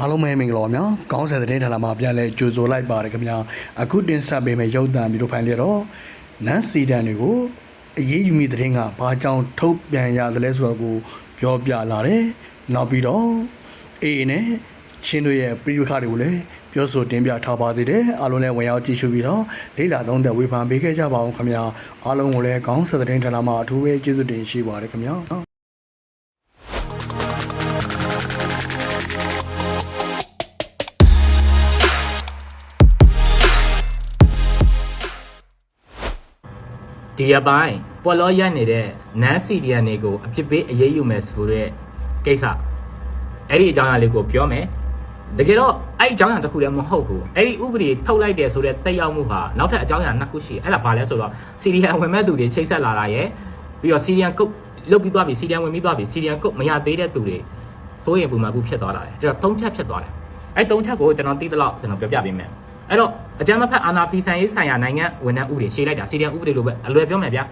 အားလုံးပဲမင်္ဂလာပါများကောင်းဆယ်တဲ့ဌာနမှာပြန်လဲကြိုဆိုလိုက်ပါတယ်ခင်ဗျာအခုတင်ဆက်ပေးမယ့်ရုပ်သံဗီဒီယိုဖိုင်လေးတော့နန်းစီတန်တွေကိုအရေးယူမိတဲ့တဲ့ကဘာကြောင့်ထုတ်ပြန်ရသလဲဆိုတော့ကိုပြောပြလာတယ်နောက်ပြီးတော့အေးနဲ့ချင်းတို့ရဲ့ပြည်ပခါတွေကိုလည်းပြောဆိုတင်ပြထားပါသေးတယ်အားလုံးလည်းဝင်ရောက်ကြည့်ရှုပြီးတော့လေးလာသုံးသက်ဝေဖန်ပေးခဲ့ကြပါအောင်ခင်ဗျာအားလုံးကိုလည်းကောင်းဆယ်တဲ့ဌာနမှာအထူးပဲကျေးဇူးတင်ရှိပါတယ်ခင်ဗျာ ဒီအပိုင်းပေါ်လောရက်နေတဲ့နန်းစီဒီယန်တွေကိုအဖြစ်ပေးအရေးယူမယ်ဆိုတဲ့ကိစ္စအဲ့ဒီအကြောင်းအရာလေးကိုပြောမယ်တကယ်တော့အဲ့ဒီအကြောင်းအရာတစ်ခုလည်းမဟုတ်ဘူးအဲ့ဒီဥပဒေထုတ်လိုက်တယ်ဆိုတဲ့တက်ရောက်မှုဟာနောက်ထပ်အကြောင်းအရာနှစ်ခုရှိတယ်အဲ့ဒါဘာလဲဆိုတော့စီဒီယန်ဝင်မဲ့သူတွေချိတ်ဆက်လာတာရယ်ပြီးတော့စီဒီယန်ကုတ်လုတ်ပြီးသွားပြီစီဒီယန်ဝင်ပြီးသွားပြီစီဒီယန်ကုတ်မရသေးတဲ့သူတွေစိုးရင်ပူမှပူဖြစ်သွားတာလေအဲ့တော့သုံးချက်ဖြစ်သွားတယ်အဲ့သုံးချက်ကိုကျွန်တော်သိသလောက်ကျွန်တော်ပြောပြပေးမယ် အဲ့တော့အကြမ်းမဖက်အာဏာဖီဆန်ရေးဆိုင်ရာနိုင်ငံဝန်ထမ်းဥပဒေရှေ့လိုက်တာစီဒီအမ်ဥပဒေလိုပဲအလွယ်ပြောမယ်ဗျာ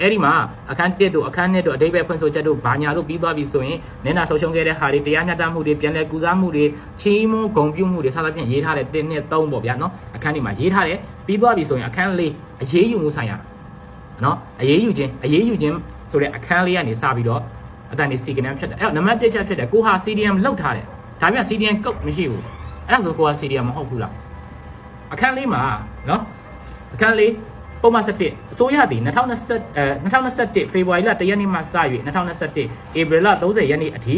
အဲ့ဒီမှာအခန်း1တို့အခန်း2တို့အတိတ်ပဲဖွင့်ဆိုချက်တို့ဘာညာတို့ပြီးသွားပြီဆိုရင်နင်းနာဆုံးရှုံးခဲ့တဲ့ဟာတွေတရားမျှတမှုတွေပြန်လည်ကူစားမှုတွေချီးမွမ်းဂုဏ်ပြုမှုတွေစသဖြင့်ရေးထားတဲ့1နဲ့3ပေါ့ဗျာနော်အခန်းဒီမှာရေးထားတယ်ပြီးသွားပြီဆိုရင်အခန်း4အရေးယူမှုဆိုင်ရာနော်အရေးယူခြင်းအရေးယူခြင်းဆိုတဲ့အခန်းလေးကနေစပြီးတော့အတန်နေစီကနံဖြစ်တယ်အဲ့တော့နံပါတ်1ချက်ဖြစ်တယ်ကိုဟာ CDM လောက်ထားတယ်ဒါပေမဲ့ CDM ကုတ်မရှိဘူးအဲ့ဒါဆိုကိုဟာ CDM မဟုတ်ဘူးလား အခန်းလေးမှာနော်အခန်းလေးပုံမှန်7အစိုးရသည်2020အဲ2021ဖေဖော်ဝါရီလ1ရက်နေ့မှစ၍2021ဧပြီလ30ရက်နေ့အထိ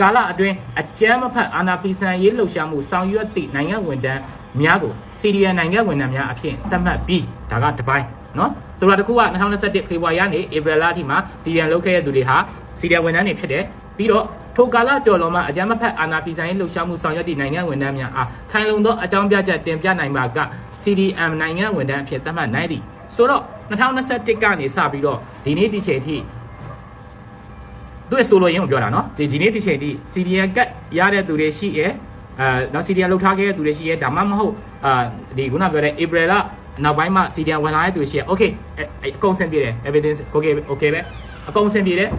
ကာလအတွင်းအကြမ်းမဖက်အာဏာဖီဆန်ရေးလှုပ်ရှားမှုဆောင်ရွက်သည့်နိုင်ငံဝန်ထမ်းများကို CDN နိုင်ငံဝန်ထမ်းများအဖြစ်သတ်မှတ်ပြီးဒါကတစ်ပိုင်းနော်ဆိုတော့တစ်ခုက2021ဖေဖော်ဝါရီကနေဧပြီလအထိမှာ CDN လုပ်ခဲ့တဲ့သူတွေဟာ CDN ဝန်ထမ်းတွေဖြစ်တယ်ပြီးတော့ ထိုကာလကျော်လွန်မှအကြမ်းမဖက်အာဏာဖီဆန်ရေးလှုပ်ရှားမှုဆောင်ရွက်သည့်နိုင်ငံဝန်ထမ်းများအားခိုင်လုံသောအကြောင်းပြချက်တင်ပြနိုင်ပါက CDM နိုင်ငံဝန်ထမ်းအဖြစ်သတ်မှတ်နိုင်သည်ဆိုတော့2021ကနေစပြီးတော့ဒီနေ့ဒီချိန်ထိသူ့ရဲ့ဆိုလိုရင်းကိုပြောတာနော်ဒီဒီနေ့ဒီချိန်ထိ CDM ကတ်ရတဲ့သူတွေရှိရဲ့အဲနော် CDM လောက်ထားခဲ့တဲ့သူတွေရှိရဲ့ဒါမှမဟုတ်အာဒီခုနပြောတဲ့ April လနောက်ပိုင်းမှာ CDM ဝင်လာတဲ့သူတွေရှိရဲ့ Okay အအကုန်စင်ပြေတယ် evidence okay okay ပဲအကုန်စင်ပြေတယ်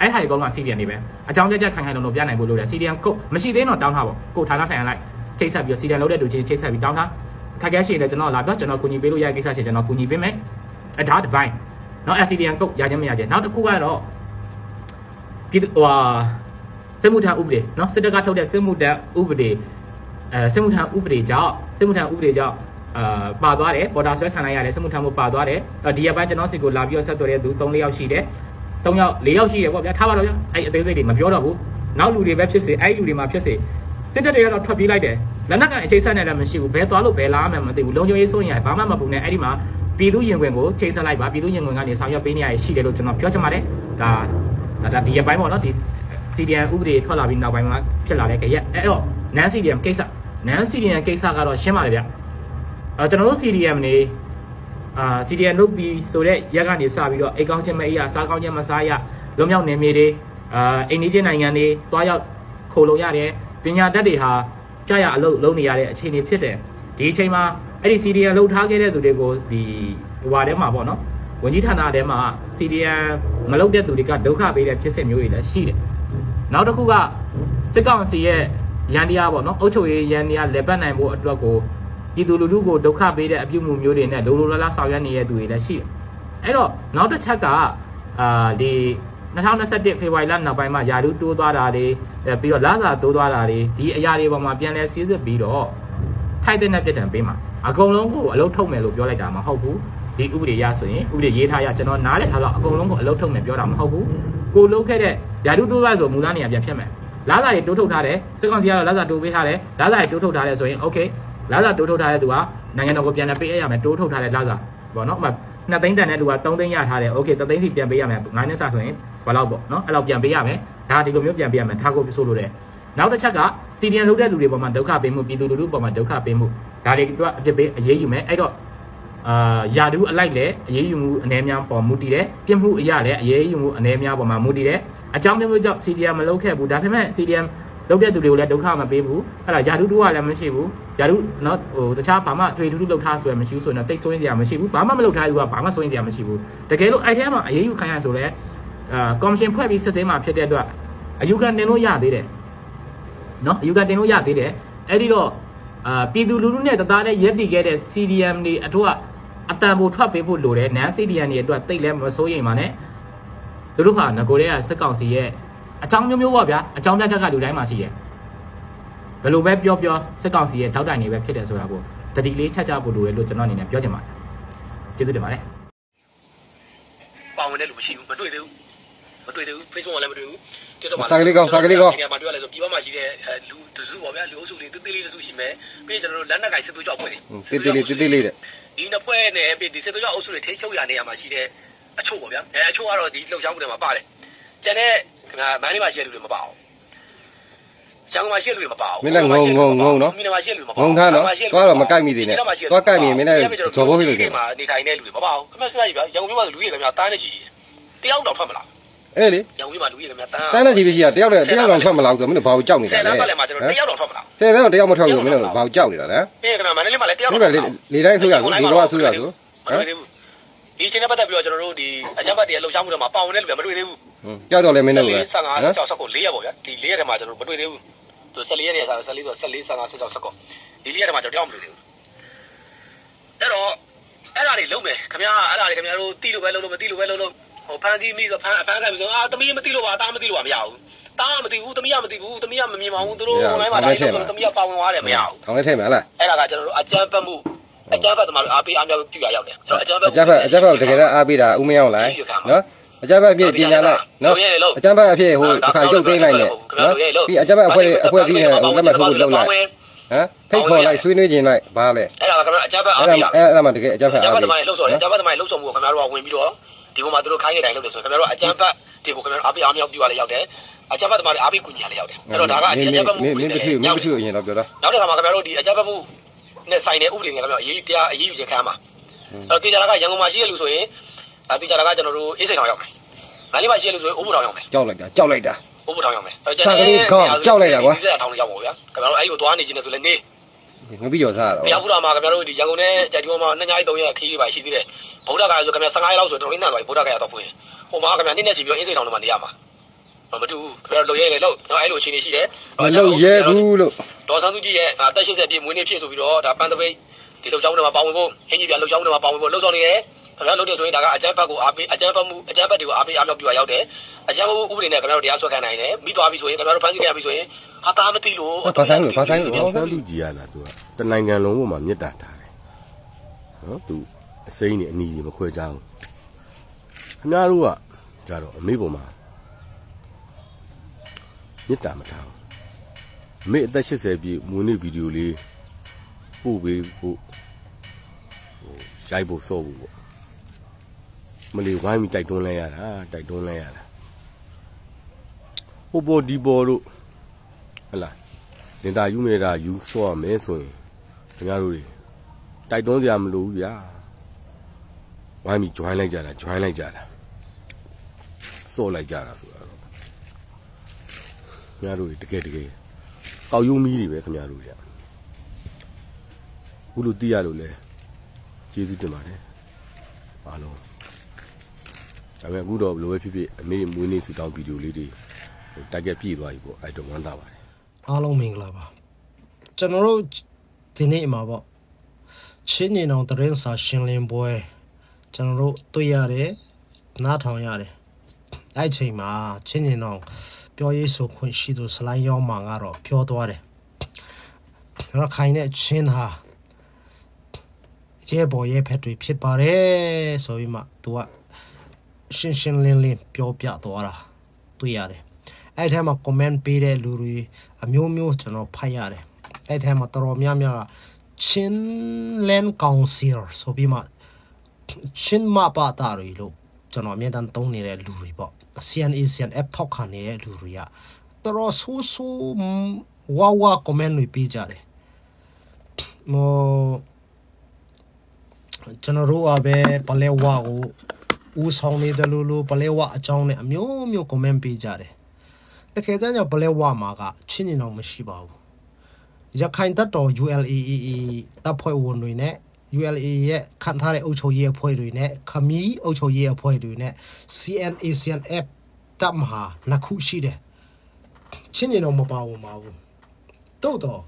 အဲ့ဟာဒီကောင်က CDM နေပဲအကြောင်းပြချက်ခိုင်ခိုင်လုံလုံပြနိုင်ဖို့လိုတယ် CDM ကုတ်မရှိသေးတော့တောင်းထားပေါ့ကိုဌာနဆိုင်ရာလိုက်ချိတ်ဆက်ပြီး CDM လုပ်တဲ့လူချင်းချိတ်ဆက်ပြီးတောင်းထားခက်ခဲရှိရင်လည်းကျွန်တော်လာပြောကျွန်တော်ကူညီပေးလို့ရတဲ့ကိစ္စရှိရင်ကျွန်တော်ကူညီပေးမယ်အဒါတစ်ပိုင်းနော် SCDM ကုတ်ရခြင်းမရခြင်းနောက်တစ်ခုကတော့ပြည်ဟိုဟာစစ်မှုထမ်းဥပဒေနော်စစ်တပ်ကထုတ်တဲ့စစ်မှုထမ်းဥပဒေအဲစစ်မှုထမ်းဥပဒေကြောင့်စစ်မှုထမ်းဥပဒေကြောင့်အာပါသွားတယ်ပေါ်တာဆွဲခံလိုက်ရတယ်စစ်မှုထမ်းမှုပါသွားတယ်ဒီရက်ပိုင်းကျွန်တော်စီကိုလာပြီးတော့ဆက်သွယ်တဲ့သူ3-4ယောက်ရှိတယ် 3ယောက်4ယောက်ရှိတယ်ပေါ့ဗျာထားပါတော့ဗျာအဲ့အသေးစိတ်တွေမပြောတော့ဘူးနောက်လူတွေပဲဖြစ်စေအဲ့လူတွေမှာဖြစ်စေစစ်တပ်တွေကတော့ထွက်ပြေးလိုက်တယ်လက်နက်ကန်အခြေဆက်နဲ့လည်းမရှိဘူးဘယ်သွားလို့ဘယ်လာမှမသိဘူးလုံခြုံရေးစိုးရင်ဘာမှမပူနဲ့အဲ့ဒီမှာပြည်သူရင်ဝင်ကိုချိန်ဆက်လိုက်ပါပြည်သူရင်ဝင်ကနေဆောင်ရွက်ပေးနေရရှိတယ်လို့ကျွန်တော်ပြောချင်ပါတယ်ဒါဒါဒါဒီရက်ပိုင်းပေါ့နော်ဒီ CDN ဥပဒေထွက်လာပြီးနောက်ပိုင်းမှာဖြစ်လာတဲ့ကြရက်အဲ့တော့ NaN CDM ကိစ္စ NaN CDM ကိစ္စကတော့ရှင်းပါလေဗျအဲကျွန်တော်တို့ CDM နေ အာ CDM လုပ်ပြီးဆိုတော့ရက်ကနေစပြီးတော့အိတ်ကောင်းချင်းမအေးရစားကောင်းချင်းမစားရလွန်မြောက်နေမြေတွေအာအိန္ဒိချင်းနိုင်ငံတွေတွားရောက်ခိုလုံရတယ်ပညာတတ်တွေဟာကြာရအလုပ်လုပ်နေရတဲ့အခြေအနေဖြစ်တယ်ဒီအချိန်မှာအဲ့ဒီ CDM လုပ်ထားခဲ့တဲ့သူတွေကိုဒီဟိုဟာထဲမှာပေါ့နော်ဝန်ကြီးဌာနထဲမှာ CDM မလုပ်တဲ့သူတွေကဒုက္ခပေးတဲ့ဖြစ်စဉ်မျိုးတွေလည်းရှိတယ်နောက်တစ်ခုကစစ်ကောင်စီရဲ့ရန်တရားပေါ့နော်အုပ်ချုပ်ရေးရန်တရားလက်ပတ်နိုင်ဖို့အတွက်ကို ပြည်သူလူထုကိုဒုက္ခပေးတဲ့အပြုမှုမျိုးတွေနဲ့လိုလိုလားလားဆောင်ရွက်နေတဲ့သူတွေလည်းရှိတယ်အဲ့တော့နောက်တစ်ချက်ကအာဒီ2021ဖေဖော်ဝါရီလနောက်ပိုင်းမှာယာရုတိုးသွားတာတွေပြီးတော့လစာတိုးသွားတာတွေဒီအရာတွေပေါ်မှာပြန်လဲစီးစစ်ပြီးတော့ထိုက်တဲ့နဲ့ပြစ်ဒဏ်ပေးမှာအကုန်လုံးကိုအလုပ်ထုတ်မယ်လို့ပြောလိုက်တာမဟုတ်ဘူးဒီဥပဒေရဆိုရင်ဥပဒေရေးထားရကျွန်တော်နားလည်ထားတော့အကုန်လုံးကိုအလုပ်ထုတ်မယ်ပြောတာမဟုတ်ဘူးကိုလုပ်ခဲ့တဲ့ယာရုတိုးသွားဆိုမူလနေရာပြန်ဖြတ်မယ်လာစာတွေတိုးထုတ်ထားတယ်စစ်ကောင်စီကတော့လာစာတိုးပေးထားတယ်လာစာတွေတိုးထုတ်ထားတယ်ဆိုရင် okay လာစာတိုးထုတ်ထားတဲ့သူကနိုင်ငံတော်ကိုပြန်လဲပေးရမယ်တိုးထုတ်ထားတဲ့လာစာပေါ့နော်ဥပမာနှစ်သိန်းတန်တဲ့လူက3သိန်းရထားတယ် okay 3သိန်းစီပြန်ပေးရမယ်9နှစ်စဆိုရင်ဘာလို့ပေါ့နော်အဲ့လောက်ပြန်ပေးရမယ်ဒါဒီလိုမျိုးပြန်ပေးရမယ်ထားကိုဆိုလို့တယ်နောက်တစ်ချက်က CDN လုပ်တဲ့လူတွေပေါ်မှာဒုက္ခပေးမှုပြည်သူလူထုပေါ်မှာဒုက္ခပေးမှုဒါတွေတော့အပြစ်ပေးအရေးယူမယ်အဲ့တော့အာယာဒူးအလိုက်လည်းအရေးယူမှုအနေများပေါ်မူတည်တယ်ပြစ်မှုအရာလည်းအရေးယူမှုအနေများပေါ်မှာမူတည်တယ်အကြောင်းမျိုးမျိုးကြောင့် CDM မလုပ်ခဲ့ဘူးဒါပေမဲ့ CDM လုပ်တဲ့သူတွေကိုလည်းဒုက္ခမပေးဘူးအဲ့ဒါယာဒူးတူကလည်းမရှိဘူးယာဒူးနော်ဟိုတခြားဘာမှထွေထူးထူးလုပ်ထားဆိုရမရှိဘူးဆိုရင်တိတ်ဆိုးရင်စရာမရှိဘူးဘာမှမလုပ်ထားဘူးကဘာမှဆိုရင်စရာမရှိဘူးတကယ်လို့အဲ့ထဲမှာအရေးယူခံရဆိုလဲအာကော်မရှင်ဖွဲ့ပြီးစစ်ဆေးမှာဖြစ်တဲ့အတွက်အယူခံတင်လို့ရသေးတယ်နော်အယူခံတင်လို့ရသေးတယ်အဲ့ဒီတော့အာပြည်သူလူထုနဲ့တသားနဲ့ရက်တည်ခဲ့တဲ့ CDM တွေအတွက်အတန်ဖို့ထွက်ပေးဖို့လိုတယ်နန်း CDM တွေအတွက်တိတ်လဲမစိုးရိမ်ပါနဲ့သူတို့ဟာငကိုတဲ့ကစစ်ကောင်စီရဲ့ အကြောင်းမျိုးမျိုးပေါ့ဗျာအကြောင်းပြချက်ကလူတိုင်းမှာရှိရဲ့ဘယ်လိုပဲပြောပြောစစ်ကောင်စီရဲ့ထောက်တိုင်တွေပဲဖြစ်တယ်ဆိုတာကိုတတိလေးချက်ချဖို့လိုတယ်လို့ကျွန်တော်အနေနဲ့ပြောချင်ပါတယ်ကျေးဇူးတင်ပါတယ်ပါဝင်တဲ့လူမရှိဘူးမတွေ့သေးဘူးမတွေ့သေးဘူး Facebook မှာလည်းမတွေ့ဘူး TikTok မှာစာကလေးကောင်းစာကလေးကောင်းဒီမှာတွေ့ရလဲဆိုပြည်ပမှာရှိတဲ့အဲလူတစုပေါ့ဗျာလူအုပ်စုလေးတေးသေးလေးတစုရှိမယ်ပြီးရင်ကျွန်တော်တို့လက်နက်ကိုင်စစ်သွေးကြောက်ဖွဲ့တွေတေးသေးလေးတေးသေးလေးတဲ့ဒီနှစ်ဖွဲ့နဲ့ပြီးဒီစစ်သွေးကြောက်အုပ်စုတွေထိချုပ်ရနေရမှာရှိတဲ့အချို့ပေါ့ဗျာအဲအချို့ကတော့ဒီလှုပ်ရှားမှုတွေမှာပါတယ် ကျန်တဲ့ခင်ဗျာမန်းလေးမှာရှိတဲ့လူတွေမပါဘူးကျောင်းမှာရှိတဲ့လူတွေမပါဘူးမင်းလည်းငုံငုံငုံနော်မိနမှာရှိတဲ့လူတွေမပါငုံထားနော်သွားတော့မကိုက်မိသေးနဲ့သွားကိုက်မိရင်မင်းလည်းဇော်ဘိုးဖြစ်လို့ဒီကျမှာနေထိုင်တဲ့လူတွေမပါဘူးခင်ဗျာစဉ်းစားကြည့်ဗျာရန်ကုန်မြို့မှာလူကြီးခင်ဗျာတားနေရှိတယောက်တော့ထွက်မလားအဲ့လေရန်ကုန်မြို့မှာလူကြီးခင်ဗျာတားတန်းတဲ့ကြီးပြရှိတာတယောက်တည်းတယောက်တော့ထွက်မလောက်ဆိုမင်းတို့ဘာကိုကြောက်နေဆတာယ်လဲလမ်းပတ်လည်းမှာကျွန်တော်တယောက်တော့ထွက်မလားဆယ်တော့တယောက်မထွက်ဘူးမင်းတို့ဘာကိုကြောက်နေတာလဲပြီးရင်ခင်ဗျာမန္တလေးမှာလည်းတယောက်မတော့င်းတို့လေတိုင်းဆိုရဆိုဒီဘဝဆိုရဆိုမတွေ့သေးဘူး ဒီအချိန်နဲ့ပတ်သက်ပြီးတော့ကျွန်တော်တို့ဒီအကြမ်းဖက်တွေလှုပ်ရှားမှုတွေမှာပါဝင်တဲ့လူတွေမတွေ့သေးဘူးကြောက်တော့လည်းမင်းတို့ပဲ15 16 19 4ရက်ပေါ့ဗျာဒီ4ရက်ထဲမှာကျွန်တော်တို့မတွေ့သေးဘူးသူ14ရက်နေစား14ဆို14 15 16 19ဒီ4ရက်ထဲမှာကျွန်တော်တယောက်မတွေ့သေးဘူးအဲ့တော့အဲ့ဒါတွေလုံးမယ်ခင်ဗျာအဲ့ဒါတွေခင်ဗျာတို့တီးလို့ပဲလုံးလို့မတီးလို့ပဲလုံးလို့ဟိုဖန်တီးမိဆိုဖန်ဖန်ခိုင်းပြီးဆိုအာတမီးမတီးလို့ပါတားမတီးလို့ပါမရဘူးတားမတီးဘူးတမီးကမတီးဘူးတမီးကမမြင်ပါဘူးသူတို့ online မှာတိုင်းဆိုတော့တမီးကပါဝင်သွားတယ်မရဘူးထောင်လေးထဲမှာလားအဲ့ဒါကကျွန်တော်တို့အကြမ်းဖက်မှု အကြမ်းဖက်သမားတို့အားပေးအားမြောက်ပြုရရောက်တယ်ကျွန်တော်အကြမ်းဖက်အကြမ်းဖက်အကြမ်းဖက်တကယ်တော့အားပေးတာဦးမင်းအောင်လိုက်နော်အကြမ်းဖက်အဖြစ်ပြင်ညာလိုက်နော်အကြမ်းဖက်အဖြစ်ဟိုတစ်ခါရုပ်သိမ်းလိုက်နဲ့နော်ပြီးအကြမ်းဖက်အဖွဲ့အဖွဲ့အစည်းနဲ့ဟိုလက်မှတ်ထိုးဖို့လုပ်လိုက်ဟမ်ဖိတ်ခေါ်လိုက်ဆွေးနွေးခြင်းလိုက်ဘာလဲအဲ့ဒါကကျွန်တော်အကြမ်းဖက်အားအဲ့ဒါပေးရအဲ့ဒါမှတကယ်အကြမ်းဖက်အကြမ်းအားဖက်သပေးမားတွေလှုပ်ဆော်တယ်အကြမ်းဖက်သမားတွေလှုပ်ဆော်မှုကိုခင်ဗျားတို့ကဝင်ပြီးတော့ဒီပေါ်မှာသူတို့ခိုင်းနေတိုင်းလုပ်တယ်ဆိုရင်ခင်ဗျားတို့အကြမ်းဖက်တွေကိုခင်ဗျားတို့အားပေးအားမြောက်ပြုရလဲရောက်တယ်အကြမ်းဖက်သမားတွေအားပေးကူညီရလဲရောက်တယ်အဲ့တော့ဒါကအကြမ်းဖက်မှုမင်းမင်းမဖြစ်မင်းမဖြစ်ရင်တော့ပြောတော့နောက်တစ်ခါမှာခင်ဗျားတို့ဒီအကြမ်းဖက်မှု နဲ့ဆိုင်တဲ့ဥပဒေတွေခင်ဗျားတို့အရေးတရားအရေးယူခြင်းခံရမှာအဲ့တော့တေချာလာကရန်ကုန်မှာရှိတဲ့လူဆိုရင်ဒါတေချာလာကကျွန်တော်တို့အေးစိန်တောင်ရောက်မယ်ငါလေးမှာရှိတဲ့လူဆိုရင်အိုးဘူတောင်ရောက်မယ်ကြောက်လိုက်တာကြောက်လိုက်တာအိုးဘူတောင်ရောက်မယ်စာကလေးကောင်းကြောက်လိုက်တာကွာဒီစက်ထောင်ရောက်ပါဗျာခင်ဗျားတို့အဲ့ဒီကိုသွားနေခြင်းနဲ့ဆိုလဲနေငပိကျော်စားရဘုရားတော့ဖူးတော်မှာခင်ဗျားတို့ဒီရန်ကုန်နဲ့ကြိုက်တူမှာနှစ်ညရီသုံးရက်ခီးပါရှိသေးတယ်ဗုဒ္ဓဂါရဆိုခင်ဗျာ15ရက်လောက်ဆိုတော့ရင်းနာသွားပြီဗုဒ္ဓဂါရတော့ဖွင့်ဟိုမှာခင်ဗျာနေ့နဲ့ချီပြီးတော့အင်းစိန်တောင်ထဲမှာနေရမှာမတူဘူးခင်ဗျားတို့လုံရဲလေလို့တော့အဲ့လိုအခြေအနေရှိတယ်မလုပ်ရဲဘူးလို့ ဒေါ်ဆန်းစုကြည်ရဲ့အသက်80ပြည့်မွေးနေ့ဖြစ်ဆိုပြီးတော့ဒါပန်းသပိတ်ဒီလှုပ်ရှားမှုတွေမှာပါဝင်ဖို့အင်ကြီးပြလှုပ်ရှားမှုတွေမှာပါဝင်ဖို့လှုပ်ဆောင်နေရဲခင်ဗျားလုပ်တယ်ဆိုရင်ဒါကအကြမ်းဖက်ကိုအားပေးအကြမ်းဖက်မှုအကြမ်းဖက်တွေကိုအားပေးအားမြောက်ပြရရောက်တယ်အကြမ်းဖက်မှုဥပဒေနဲ့ခင်ဗျားတို့တရားစွဲခံနိုင်တယ်မိသွားပြီဆိုရင်ခင်ဗျားတို့ဖမ်းဆီးခံရပြီဆိုရင်ဟာတာမသိလို့ဘာဆိုင်လို့ဘာဆိုင်လို့အောင်ဆန်းသူကြီးရတာသူကတနိုင်ငံလုံးပေါ်မှာမြစ်တာထားတယ်နော်သူအစိမ့်နေအနီးကြီးမခွဲကြဘူးခင်ဗျားတို့ကကြတော့အမေပေါ်မှာမြစ်တာမထားဘူးအ မေအသက်80ပြည့်မွေးနေ့ဗီဒီယိုလေးပို့ပေးဖို့ဟိုရိုက်ဖို့စော့ဖို့ပေါ့မလီဝိုင်းပြီးတိုက်တွန်းလဲရတာတိုက်တွန်းလဲရတာဟိုပေါ်ဒီပေါ်တို့ဟတ်လာလင်တာယူနေတာယူဆော့ရမယ်ဆိုရင်ခင်ဗျားတို့တွေတိုက်တွန်းစရာမလိုဘူးဗျာဝိုင်းပြီး join လိုက်ကြတာ join လိုက်ကြတာဆော့လိုက်ကြတာဆိုတော့ခင်ဗျားတို့တွေတကယ်တကယ် ကောက်ယုံမီးတွေပဲခင်ဗျားတို့တွေဘူးလို့သိရလို့လဲကျေးဇူးတင်ပါတယ်အားလုံးဒါပေမဲ့အခုတော့ဘယ်လိုပဲဖြစ်ဖြစ်အမေမွေးနေ့စတောင်းဗီဒီယိုလေးတွေဟိုတက်ကြက်ပြည့်သွားပြီပေါ့အဲ့တော့ဝမ်းသာပါတယ်အားလုံးမင်္ဂလာပါကျွန်တော်တို့ဒီနေ့မှာပေါ့ချင်းနေအောင်တရင်စာရှင်းလင်းပွဲကျွန်တော်တို့တွေ့ရတယ်နားထောင်ရတယ်အဲ့ချိန်မှာချင်းနေအောင် ပြောရေးဆိုခွင့်ရှိသူစလိုင်းရောက်မှာကတော့ပြောသွားတယ်ရခိုင်နဲ့ချင်းဟာရဲဘော်ရဲဖက်တွေဖြစ်ပါတယ်ဆိုပြီးမှသူကရှင်းရှင်းလင်းလင်းပြောပြသွားတာတွေ့ရတယ်အဲ့ထဲမှာ comment ပေးတဲ့လူတွေအမျိုးမျိုးကျွန်တော်ဖတ်ရတယ်အဲ့ထဲမှာတော်တော်များများကချင်းလန်ကောင်စီဆိုပြီးမှချင်းမပါတာတွေလို့ကျွန်တော်အမြဲတမ်းသုံးနေတဲ့လူတွေပေါ့ CNA CNF ထောက်ခံနေတဲ့လူတွေကတော်တော်ဆူဆူဝါဝါ comment တွေပေးကြတယ်မောကျွန်တော်တို့ကပဲပလဲဝါကိုဦးဆောင်နေတယ်လို့လို့ပလဲဝါအကြောင်းနဲ့အမျိုးမျိုး comment ပေးကြတယ်တကယ်တမ်းကျဘလဲဝါမှာကချင်းနေတော့မရှိပါဘူးရခိုင်တပ်တော် ULAAA တပ်ဖွဲ့ဝင်တွေနဲ့ ULA ရဲ့ခံထားတဲ့အုပ်ချုပ်ရေးအဖွဲ့တွေနဲ့ခမီးအုပ်ချုပ်ရေးအဖွဲ့တွေနဲ့ CNA CNF တပ်မဟာနှစ်ခုရှိတယ်ချင်းနေတော့မပါဘူးမပါဘူးတော့တော့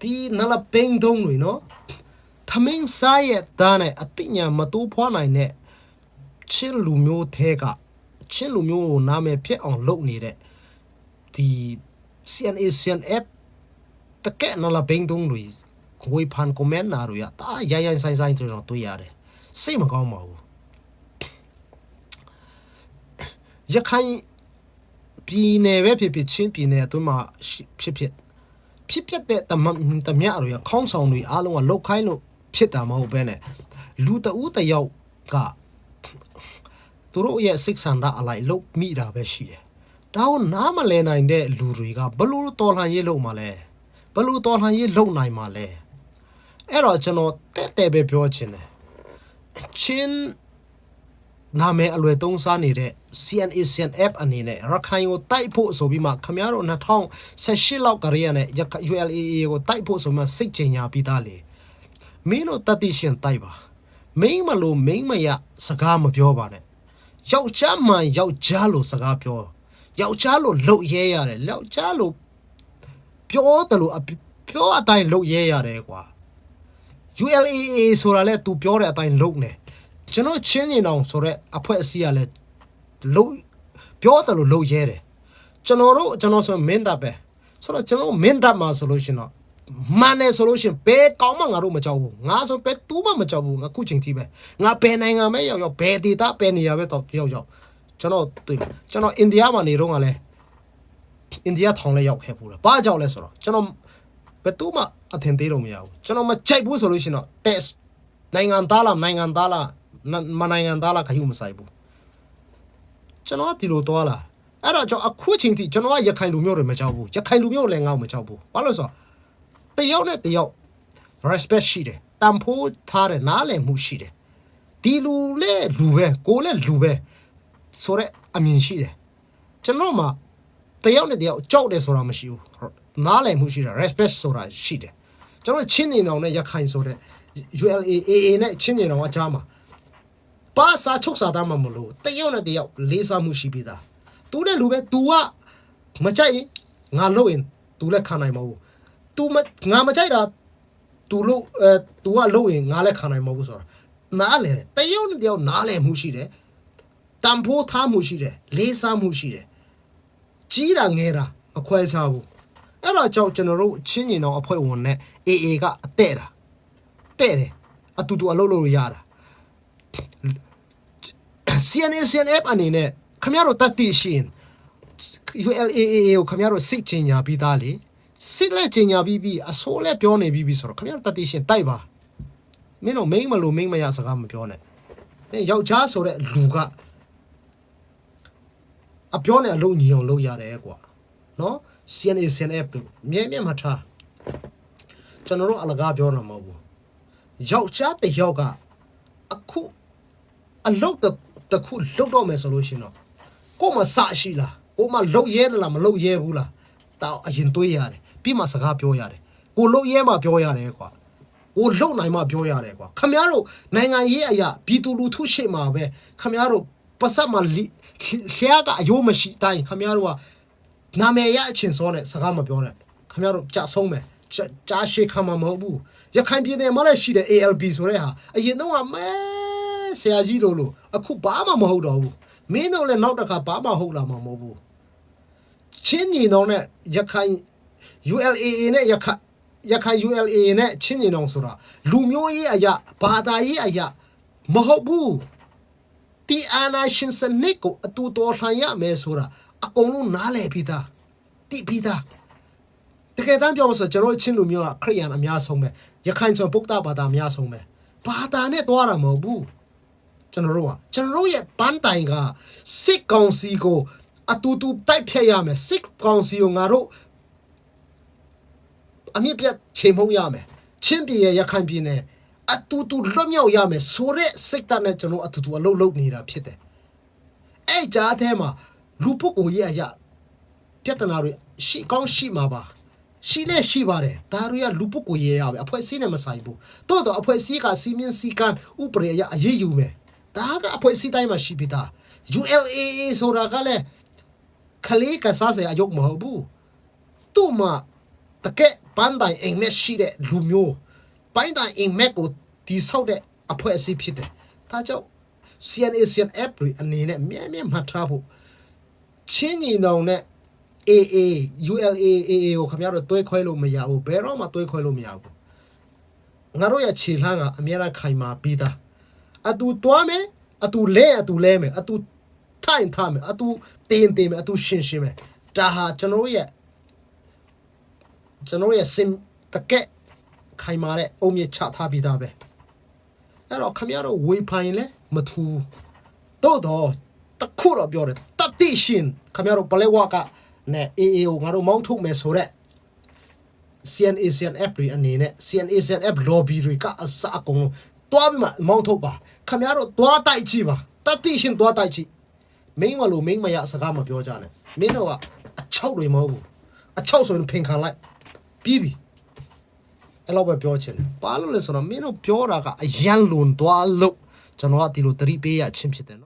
ဒီနလပင်းတုံးတွေနော်သမင်းစားရဲ့တားနဲ့အတိညာမတူဖွားနိုင်တဲ့ချင်းလူမျိုးထဲကချင်းလူမျိုးကိုနာမည်ဖြစ်အောင်လုပ်နေတဲ့ဒီ CNA CNF တကယ်နလပင်းတုံးတွေ ငွေဖန်ကွန်မန့်နာတွေရတာရိုင်းရိုင်းဆိုင်ဆိုင်ကျွန်တော်တွေ့ရတယ်စိတ်မကောင်းပါဘူးရခိုင်ပြည်နယ်ပဲဖြစ်ဖြစ်ချင်းပြည်နယ်အတွင်းမှာရှိဖြစ်ဖြစ်ဖြစ်ဖြစ်တဲ့တမတမရတွေရခေါင်းဆောင်တွေအားလုံးကလောက်ခိုင်းလို့ဖြစ်တာမဟုတ်ပဲနဲ့လူတဦးတစ်ယောက်ကသူတို့ရဲ့စိတ်ဆန္ဒအလိုက်လုတ်မိတာပဲရှိတယ်။ဒါကိုနားမလည်နိုင်တဲ့လူတွေကဘလို့တော်လှန်ရေးလုပ်မှာလဲဘလို့တော်လှန်ရေးလုပ်နိုင်မှာလဲ အဲ့တော့ကျွန်တော်တဲ့တဲ့ပဲပြောချင်တယ်ချင်းနာမည်အလွယ်သုံးစားနေတဲ့ CNA CNF အနေနဲ့ရခိုင်ကိုတိုက်ဖို့ဆိုပြီးမှခမရတို့2018လောက်ကလေးရနဲ့ ULAA ကိုတိုက်ဖို့ဆိုမှစိတ်ချညာပြီးသားလေမင်းတို့တတိရှင်တိုက်ပါမိမလို့မိမရစကားမပြောပါနဲ့ယောက်ျားမှန်ယောက်ျားလို့စကားပြောယောက်ျားလို့လှုပ်ရဲရတယ်ယောက်ျားလို့ပြောတယ်လို့အပြောအတိုင်းလှုပ်ရဲရတယ်ကွာ ULAA ဆိုတာလဲ तू ပြောတဲ့အတိုင်းလုပ်နေကျွန်တော်ချင်းကျင်အောင်ဆိုတော့အဖွဲ့အစည်းကလည်းလုပ်ပြောတယ်လို့လုပ်ရဲတယ်ကျွန်တော်တို့ကျွန်တော်ဆိုမင်းတပ်ပဲဆိုတော့ကျွန်တော်မင်းတပ်မှာဆိုလို့ရှင်တော့မန်နေဆိုလို့ရှင်ဘယ်ကောင်းမှငါတို့မကြောက်ဘူးငါဆိုဘယ်တူးမှမကြောက်ဘူးငါခုချိန်ထိပဲငါဘယ်နိုင်ငံပဲရောက်ရောက်ဘယ်ဒေတာဘယ်နေရာပဲတော့ရောက်ရောက်ကျွန်တော်တွေ့မှာကျွန်တော်အိန္ဒိယမှာနေတော့ကလည်းအိန္ဒိယထောင်လဲရောက်ခဲ့ပူတယ်ဘာကြောက်လဲဆိုတော့ကျွန်တော်ဘယ်သူမှ အထင်သေးလို့မရဘူးကျွန်တော်မကြိုက်ဘူးဆိုလို့ရှိရင်တော့ test နိုင်ငံသားလားနိုင်ငံသားလားမနိုင်ငံသားလားခယူမဆိုင်ဘူးကျွန်တော်ကဒီလိုသွားလာအဲ့တော့ကျွန်တော်အခုချိန်ထိကျွန်တော်ကရခိုင်လူမျိုးတွေမကြောက်ဘူးရခိုင်လူမျိုးလည်းငါ့ကိုမကြောက်ဘူးဘာလို့လဲဆိုတော့တယောက်နဲ့တယောက် respect ရှိတယ်တန်ဖိုးထားတယ်နားလည်မှုရှိတယ်ဒီလူလေလူပဲကိုလည်းလူပဲဆိုတော့အမြင်ရှိတယ်ကျွန်တော်မှာ တယောက်နဲ့တယောက်ကြောက်တယ်ဆိုတာမရှိဘူးနားလည်မှုရှိတယ် respect ဆိုတာရှိတယ်ကျွန်တော်ချင်းနေအောင်နဲ့ရခိုင်ဆိုတဲ့ ULAA နဲ့ချင်းနေအောင်အကြားမှာပါစာချုပ်စာသားမှမလို့တယောက်နဲ့တယောက်လေးစားမှုရှိပြီးသားသူတဲ့လူပဲ तू ကမကြိုက်ရင်ငါလို့ရင် तू လည်းခံနိုင်မဟုတ်ဘူး तू မငါမကြိုက်တာ तू လို့အဲ तू ကလို့ရင်ငါလည်းခံနိုင်မဟုတ်ဘူးဆိုတာနားလေတယ်တယောက်နဲ့တယောက်နားလည်မှုရှိတယ်တန်ဖိုးထားမှုရှိတယ်လေးစားမှုရှိတယ် ကြီးတာငဲတာမခွဲခြားဘူးအဲ့တော့ကြောင့်ကျွန်တော်တို့ချင်းကျင်တော်အဖွဲ့ဝင်နဲ့ AA ကအတဲ့တာတဲ့တယ်အတူတူအလုပ်လုပ်လို့ရတာ CNA CNF အနေနဲ့ခမရတို့တတ်သိရှိရင် ULAA ကိုခမရတို့စိတ်ချညာပြီးသားလေစိတ်လက်ချညာပြီးပြီးအစိုးလက်ပြောနေပြီးပြီးဆိုတော့ခမရတို့တတ်သိရှင်တိုက်ပါမင်းတို့မိမ့်မလို့မိမ့်မရစကားမပြောနဲ့အဲယောက်ျားဆိုတဲ့လူက အပြောနဲ့အလုံးညီအောင်လုပ်ရတယ်ကွာနော် CNA CNF တို့မြဲမြဲမှထားကျွန်တော်တို့အလကားပြောတာမဟုတ်ဘူးယောက်ျားတစ်ယောက်ကအခုအလုပ်တစ်ခုလုပ်တော့မယ်ဆိုလို့ရှိရင်တော့ကိုမစရှိလားကိုမလုပ်ရဲလားမလုပ်ရဲဘူးလားတောက်အရင်တွေးရတယ်ပြီးမှစကားပြောရတယ်ကိုလုပ်ရဲမှပြောရတယ်ကွာကိုလုံနိုင်မှပြောရတယ်ကွာခမရတို့နိုင်ငံရေးအရာပြည်သူလူထုရှိမှာပဲခမရတို့ ပတ်စပ်မှာလျှာကအယိုးမရှိတိုင်းခမရတို့ကနာမည်ရအချင်းစောနဲ့စကားမပြောနဲ့ခမရတို့ကြဆုံးမယ်ကြားရှိခံမှာမဟုတ်ဘူးရခိုင်ပြည်နယ်မှာလည်းရှိတဲ့ ALB ဆိုတဲ့ဟာအရင်တော့ကမဲဆရာကြီးလို့လို့အခုဘာမှမဟုတ်တော့ဘူးမင်းတို့လည်းနောက်တစ်ခါဘာမှဟုတ်လာမှာမဟုတ်ဘူးချင်းညီနောင်နဲ့ရခိုင် ULAA နဲ့ရခိုင်ရခိုင် ULAA နဲ့ချင်းညီနောင်ဆိုတာလူမျိုးရေးအရာဘာသာရေးအရာမဟုတ်ဘူး တီအာနာရှင်စနစ်ကိုအတူတော်လှန်ရမယ်ဆိုတာအကုန်လုံးနားလည်ပြီးသားတိပြီးသားတကယ်တမ်းပြောမဆိုကျွန်တော်ချင်းလူမျိုးကခရိယန်အများဆုံးပဲရခိုင်ဆိုပုဂ္ဂတဘာသာအများဆုံးပဲဘာသာနဲ့တွားတာမဟုတ်ဘူးကျွန်တော်တို့ကကျွန်တော်တို့ရဲ့ပန်းတိုင်ကစစ်ကောင်စီကိုအတူတူတိုက်ဖြတ်ရမယ်စစ်ကောင်စီကိုငါတို့အမြင့်ပြတ်ချိန်မုံရမယ်ချင်းပြည်ရဲ့ရခိုင်ပြည်နယ် အတူတူလွတ်မြောက်ရမယ်ဆိုတဲ့စိတ်ဓာတ်နဲ့ကျွန်တော်အတူတူအလုပ်လုပ်နေတာဖြစ်တယ်အဲ့ကြားထဲမှာလူပုဂ္ဂိုလ်ရဲ့အရာပြဿနာတွေရှိကောင်းရှိမှာပါရှိလဲရှိပါတယ်ဒါတွေကလူပုဂ္ဂိုလ်ရဲ့ရပဲအဖွဲ့အစည်းနဲ့မဆိုင်ဘူးတိုးတော့အဖွဲ့အစည်းကစီမင်းစီကံဥပဒေအရအရေးယူမယ်ဒါကအဖွဲ့အစည်းတိုင်းမှာရှိပြီးသား ULAA ဆိုတာကလည်းခလေးကစားစရာအယုတ်မဟုတ်ဘူးသူ့မှာတတကယ်ပန်းတိုင်အိမ်မက်ရှိတဲ့လူမျိုး ပန်းတိုင်အိမ်မက်ကိုတီဆောက်တဲ့အဖွဲ့အစည်းဖြစ်တယ်ဒါကြောင့် CNA CNF တွေအနေနဲ့မြဲမြဲမှတ်ထားဖို့ချင်းညီနောင်နဲ့ AA ULA AA ကိုခင်ဗျားတို့တွဲခွဲလို့မရဘူးဘယ်တော့မှတွဲခွဲလို့မရဘူးငါတို့ရဲ့ခြေလှမ်းကအများအားခိုင်မာပြီးသားအတူတွားမယ်အတူလဲအတူလဲမယ်အတူထိုင်ထားမယ်အတူတင်းတင်းမယ်အတူရှင်းရှင်းမယ်ဒါဟာကျွန်တော်တို့ရဲ့ကျွန်တော်တို့ရဲ့စင်တကက် ခိုင်မာတဲ့အုံမြင့်ချထားပြီးသားပဲအဲ့တော့ခင်ဗျားတို့ဝေဖိုင်လဲမထူးတော့တော့တခုတော့ပြောတယ်တတိရှင်ခင်ဗျားတို့ပလဲဝါကနဲ့ AA ကိုငါတို့မောင်းထုတ်မယ်ဆိုတော့ CNA CNF တွေအနေနဲ့ CNA CNF lobby တွေကအစအကုန်တွားပြီးမှမောင်းထုတ်ပါခင်ဗျားတို့တွားတိုက်ကြည့်ပါတတိရှင်တွားတိုက်ကြည့်မင်းမလို့မင်းမရစကားမပြောကြနဲ့မင်းတို့ကအချောက်တွေမဟုတ်ဘူးအချောက်ဆိုရင်ဖင်ခံလိုက်ပြီးပြီ အဲ့လောက်ပဲပြောချင်တယ်ဘာလို့လဲဆိုတော့မင်းတို့ပြောတာကအရန်လွန်သွားလို့ကျွန်တော်ကဒီလိုသတိပေးရချင်းဖြစ်တယ်နော်